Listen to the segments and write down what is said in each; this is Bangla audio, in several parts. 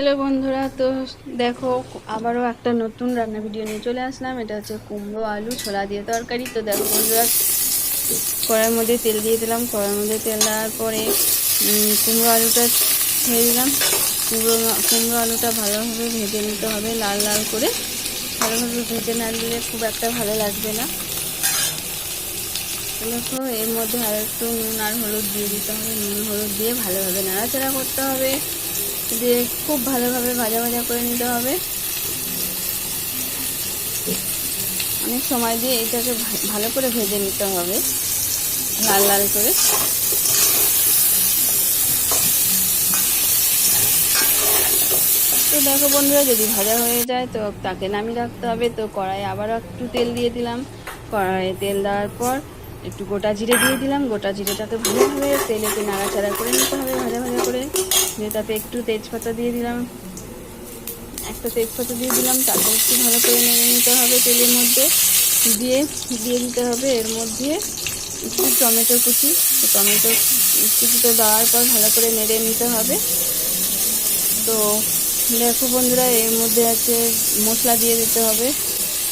হ্যালো বন্ধুরা, তো দেখো, আবারও একটা নতুন রান্না ভিডিও নিয়ে চলে আসলাম। এটা হচ্ছে কুমড়ো, আলু, ছোলা দিয়ে তরকারি। তো দেখো বন্ধুরা কড়ার মধ্যে তেল দিয়ে দিলাম। কড়াইয়ের মধ্যে তেল দেওয়ার পরে কুমড়ো আলুটা ছেড়ে দিলাম। কুমড়ো কুমড়ো আলুটা ভালোভাবে ভেজে নিতে হবে, লাল লাল করে। ভালোভাবে ভেজে না দিলে খুব একটা ভালো লাগবে না। দেখো, এর মধ্যে আর একটু নুন আর হলুদ দিয়ে দিতে হবে। নুন, হলুদ দিয়ে ভালোভাবে নাড়াচাড়া করতে হবে। দিয়ে খুব ভালোভাবে ভাজা ভাজা করে নিতে হবে। অনেক সময় দিয়ে এটাকে ভালো করে ভেজে নিতে হবে, লাল লাল করে। তো দেখো বন্ধুরা, যদি ভাজা হয়ে যায় তো তাকে নামিয়ে রাখতে হবে। তো কড়াইয়ে আবার একটু তেল দিয়ে দিলাম। কড়াইয়ে তেল দেওয়ার পর একটু গোটা জিরে দিয়ে দিলাম। গোটা জিরেটাকে ভালোভাবে তেলেতে নাড়াচাড়া করে নিতে হবে ভাজা ভাজা করে। দিয়ে তাতে একটু তেজপাতা দিয়ে দিলাম। একটা তেজপাতা দিয়ে দিলাম, তারপর একটু ভালো করে নেড়ে নিতে হবে তেলের মধ্যে। দিয়ে দিয়ে দিতে হবে এর মধ্যে একটু টমেটো কুচি। তো টমেটো কুচিটা দেওয়ার পর ভালো করে নেড়ে নিতে হবে। তো দেখো বন্ধুরা, এর মধ্যে আছে মশলা দিয়ে দিতে হবে।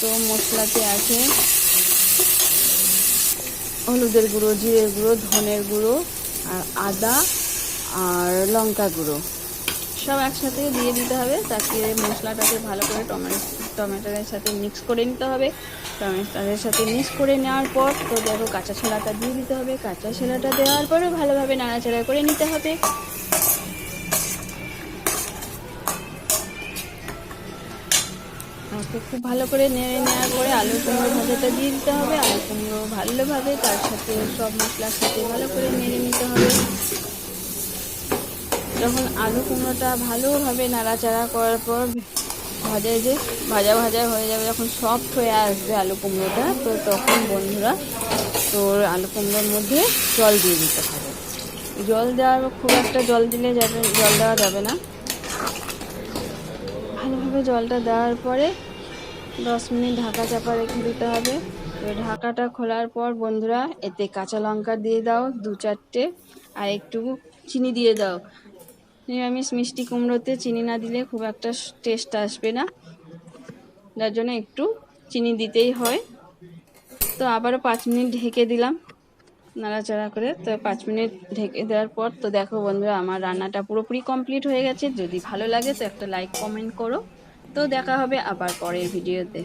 তো মশলাতে আছে হলুদের গুঁড়ো, জিরের গুঁড়ো, ধনের গুঁড়ো, আর আদা আর লঙ্কা গুঁড়ো। সব একসাথে দিয়ে দিতে হবে তাকে মশলাটাকে ভালো করে টমেটো, টমেটোর সাথে মিক্স করে নিতে হবে। টমেটোর সাথে মিক্স করে নেওয়ার পর তো দেখো কাঁচা ছোলাটা দিয়ে দিতে হবে। কাঁচা ছোলাটা দেওয়ার পরে ভালোভাবে নাড়াচাড়া করে নিতে হবে। তো খুব ভালো করে নেড়ে নেওয়ার পরে আলু কুমড়ো ভাজাটা দিয়ে দিতে হবে। আলু কুমড়ো ভালোভাবে তার সাথে সব মশলার সাথে ভালো করে নেড়ে নিতে হবে। যখন আলু কুমড়োটা ভালোভাবে নাড়াচাড়া করার পর ভাজা যে ভাজা ভাজা হয়ে যাবে, যখন সফট হয়ে আসবে আলু কুমড়োটা, তো তখন বন্ধুরা তোর আলু কুমড়োর মধ্যে জল দিয়ে দিতে হবে। জল দেওয়ার খুব একটা জল দিলে যাবে জল দেওয়া যাবে না। ভালোভাবে জলটা দেওয়ার পরে দশ মিনিট ঢাকা চাপা রেখে দিতে হবে। ঢাকাটা খোলার পর বন্ধুরা, এতে কাঁচা লঙ্কা দিয়ে দাও, দু চারটে, আর একটু চিনি দিয়ে দাও। নিরামিষ মিষ্টি কুমড়োতে চিনি না দিলে খুব একটা টেস্ট আসবে না। যার জন্য একটু চিনি দিতেই হয়। তো আবারও পাঁচ মিনিট ঢেকে দিলাম। নাড়াচাড়া করে তো পাঁচ মিনিট ঢেকে দেওয়ার পর তো দেখো বন্ধুরা, আমার রান্নাটা পুরোপুরি কমপ্লিট হয়ে গেছে। যদি ভালো লাগে তো একটা লাইক কমেন্ট করো। তো দেখা হবে আবার পরের ভিডিওতে